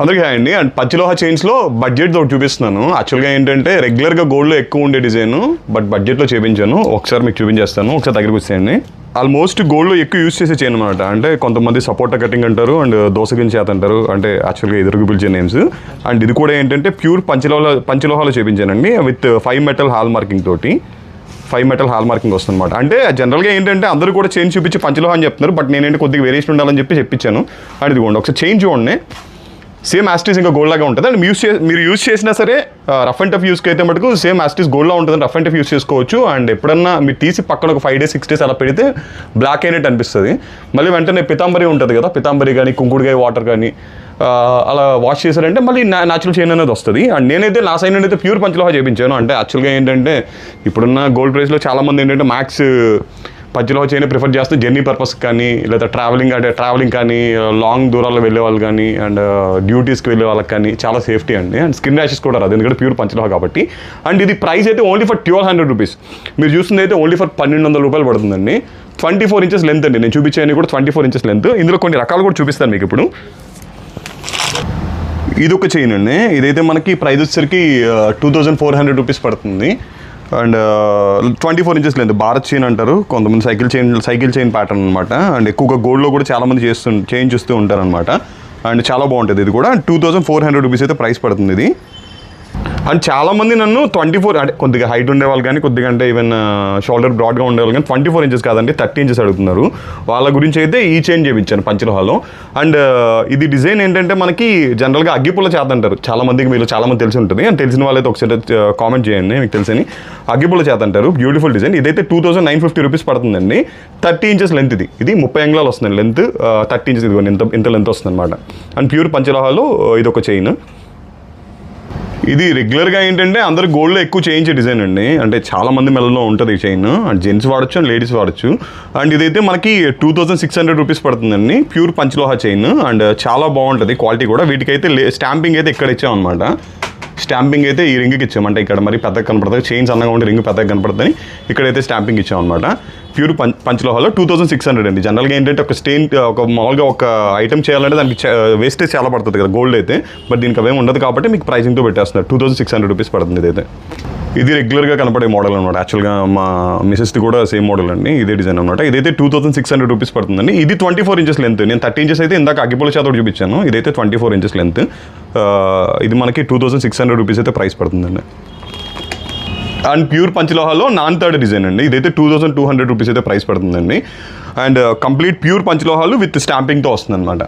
అందుకే అండి and పచ్చిలోహ చైన్స్లో budget తోటి చూపిస్తున్నాను. యాక్చువల్గా ఏంటంటే రెగ్యులర్గా గోల్డ్లో ఎక్కువ ఉండే డిజైన్ బట్ బడ్జెట్లో చూపించాను. ఒకసారి మీకు చూపించేస్తాను. ఒకసారి దగ్గరికి వచ్చేయండి. ఆల్మోస్ట్ గోల్డ్లో ఎక్కువ యూస్ చేసే చైన్ అనమాట అంటే కొంతమంది సపోర్టా కటింగ్ అంటారు అండ్ దోసగిన్ చేత అంటారు. అంటే యాక్చువల్గా ఎదురుకు పిలిచే నేమ్స్ అండ్ ఇది కూడా ఏంటంటే ప్యూర్ పంచలోహ పంచలోహాలు చేపించానండి with five metal hallmarking తోటి. ఫైవ్ మెటల్ హాల్ మార్కింగ్ వస్తుందన్నమాట. అంటే జనరల్గా ఏంటంటే అందరూ కూడా చైన్ చూపించి పంచలోహ అని చెప్తున్నారు బట్ నేనేంటి కొద్దిగా వేరియేషన్ ఉండాలని చెప్పి చెప్పించాను. అండ్ ఇదిగోండి ఒకసారి చైన్ చూడండి. సేమ్ యాస్టీస్ ఇంకా గోల్డ్ లాగా ఉంటుంది. అండ్ యూస్ చే మీరు యూస్ చేసినా సరే రఫ్ అండ్ టఫ్ యూస్కి అయితే మటుకు సేమ్ యాస్టీస్ గోల్డ్లా ఉంటుంది రఫ్ అండ్ టఫ్ యూస్ చేసుకోవచ్చు. అండ్ ఎప్పుడన్నా మీరు తీసి పక్కన ఒక ఫైవ్ డేస్ సిక్స్ డేస్ అలా పెడితే బ్లాక్ అయినట్టు అనిపిస్తుంది. మళ్ళీ వెంటనే పితాంబరి ఉంటుంది కదా పితాంబరి కానీ కుంకుడుగాయ వాటర్ కానీ అలా వాష్ చేశారంటే మళ్ళీ న్యాచురల్ చైన్ అనేది వస్తుంది. అండ్ నేనైతే నా సైన్ నుండి అయితే ప్యూర్ పంచలోహ చేయించాను అంటే యాక్చువల్గా ఏంటంటే ఇప్పుడున్న గోల్డ్ ప్రైస్లో చాలామంది ఏంటంటే మ్యాక్స్ పచ్చిలో చైన్ ప్రిఫర్ చేస్తే జర్నీ పర్పస్ కానీ లేదా ట్రావెలింగ్ అంటే ట్రావెలింగ్ కానీ లాంగ్ దూరాల్లో వెళ్ళే వాళ్ళు కానీ అండ్ డ్యూటీస్కి uh, వెళ్ళే వాళ్ళకి కానీ చాలా సేఫ్టీ అండి. అండ్ స్కిన్ ర్యాషెస్ కూడా రాదు. ఎందుకంటే ప్యూర్ పంచలోహ కాబట్టి. అండ్ ఇది ప్రైస్ అయితే only for twelve hundred rupees మీరు చూస్తుంది అయితే ఓన్లీ ఫర్ పన్నెండు వందల రూపాయలు పడుతుందండి. ట్వంటీ ఫోర్ ఇంచెస్ లెంత్ అండి. నేను చూపించేయని కూడా ట్వంటీ ఫోర్ ఇంచెస్ లెంత్ ఇందులో కొన్ని రకాలు కూడా చూపిస్తాను మీకు ఇప్పుడు. ఇది ఒక చైన్ అండి. ఇదైతే మనకి ప్రైస్ వచ్చేసరికి two thousand four hundred rupees పడుతుంది. అండ్ ట్వంటీ ఫోర్ ఇంచెస్ లేదు. భారత్ చైన్ అంటారు. కొంతమంది cycle chain cycle chain pattern అనమాట అండ్ ఎక్కువగా గోల్డ్లో కూడా చాలామంది చేస్తు చేంజ్ చేస్తూ ఉంటారనమాట అండ్ చాలా బాగుంటుంది ఇది కూడా. Two thousand four hundred rupees అయితే ప్రైస్ పడుతుంది ఇది. అండ్ చాలామంది నన్ను ట్వంటీ ఫోర్ అంటే కొద్దిగా హైట్ ఉండేవాళ్ళు కానీ కొద్దిగా అంటే ఈవెన్ షోల్డర్ బ్రాడ్గా ఉండేవాళ్ళు కానీ ట్వంటీ ఫోర్ ఇంచెస్ కాదండి థర్టీ ఇంచెస్ అడుగుతున్నారు. వాళ్ళ గురించి అయితే ఈ చైన్ చేయించాను పంచలోహాలో. అండ్ ఇది డిజైన్ ఏంటంటే మనకి జనరల్గా అగ్గిపుల్ల చేత అంటారు చాలా మందికి మీరు చాలామంది తెలిసి ఉంటుంది. అండ్ తెలిసిన వాళ్ళైతే ఒకసారి కామెంట్ చేయండి మీకు తెలిసని. అగ్గిపుల్ల చేత అంటారు బ్యూటిఫుల్ డిజైన్ ఇదైతే two thousand nine fifty rupees పడుతుందండి. థర్టీ ఇంచెస్ లెంత్ ఇది. ఇది ముప్పై అంగ్లాలు వస్తుంది. లెంత్ థర్టీ ఇంచెస్ ఇదిగోండి ఇంత ఇంత లెంత్ వస్తుంది అనమాట అండ్ ప్యూర్ పంచలోహాలో ఇది ఒక చైన్ ఇది రెగ్యులర్గా ఏంటంటే అందరు గోల్డ్లో ఎక్కువ చేయించే డిజైన్ అండి. అంటే చాలా మంది ఉంటుంది ఈ చైన్ అండ్ జెంట్స్ వాడచ్చు అండ్ లేడీస్ వాడచ్చు. అండ్ ఇదైతే మనకి two thousand six hundred rupees పడుతుందండి. ప్యూర్ పంచలోహా చైన్ అండ్ చాలా బాగుంటుంది. క్వాలిటీ కూడా వీటికైతే స్టాంపింగ్ అయితే ఇక్కడ ఇచ్చాం అనమాట స్టాంపింగ్ అయితే ఈ రింగ్కి ఇచ్చాం. అంటే ఇక్కడ మరి పెద్దగా కనపడుతుంది చైన్స్ అన్నగా ఉంటే రింగ్ పెద్దగా కనపడుతుంది ఇక్కడైతే స్టాంపింగ్ ఇచ్చామన్నమాట అనమాట ప్యూర్ పంచ్ పంచలోహాలో టూ థౌసండ్ సిక్స్ హండ్రెడ్ అండి. జనరల్గా ఏంటంటే ఒక స్టెయిన్ ఒక మామూలుగా ఒక ఐటమ్ చేయాలంటే దానికి వేస్టేజ్ చాలా పడుతుంది కదా గోల్డ్ అయితే. బట్ దీనికి అవేం ఉండదు కాబట్టి మీకు ప్రైసింగ్తో పెట్టేస్తున్నారు. Two thousand six hundred rupees పడుతుంది ఇదైతే. ఇది రెగ్యులర్గా కనపడే మోడల్ అనమాట యాక్చువల్గా మా మిసెస్ది కూడా సేమ్ మోడల్ అండి. ఇదే డిజైన్ అనమాట ఇదైతే two thousand six hundred rupees పడుతుందండి. ఇది ట్వంటీ ఫోర్ ఇంచెస్ లెంత్ నేను థర్టీ ఇంచెస్ అయితే ఇందాక అగ్గిపొల చేత చూపించాను. ఇదైతే ట్వంటీ ఫోర్ ఇంచెస్ లెంత్ ఇది మనకి two thousand six hundred rupees అయితే ప్రైస్ పడుతుందండి. అండ్ ప్యూర్ పంచలోహాలో నాన్ థర్డ్ డిజైన్ అండి. ఇదైతే two thousand two hundred rupees అయితే ప్రైస్ పడుతుందండి. అండ్ కంప్లీట్ ప్యూర్ పంచలోహాలు విత్ స్టాంపింగ్తో వస్తుంది అనమాట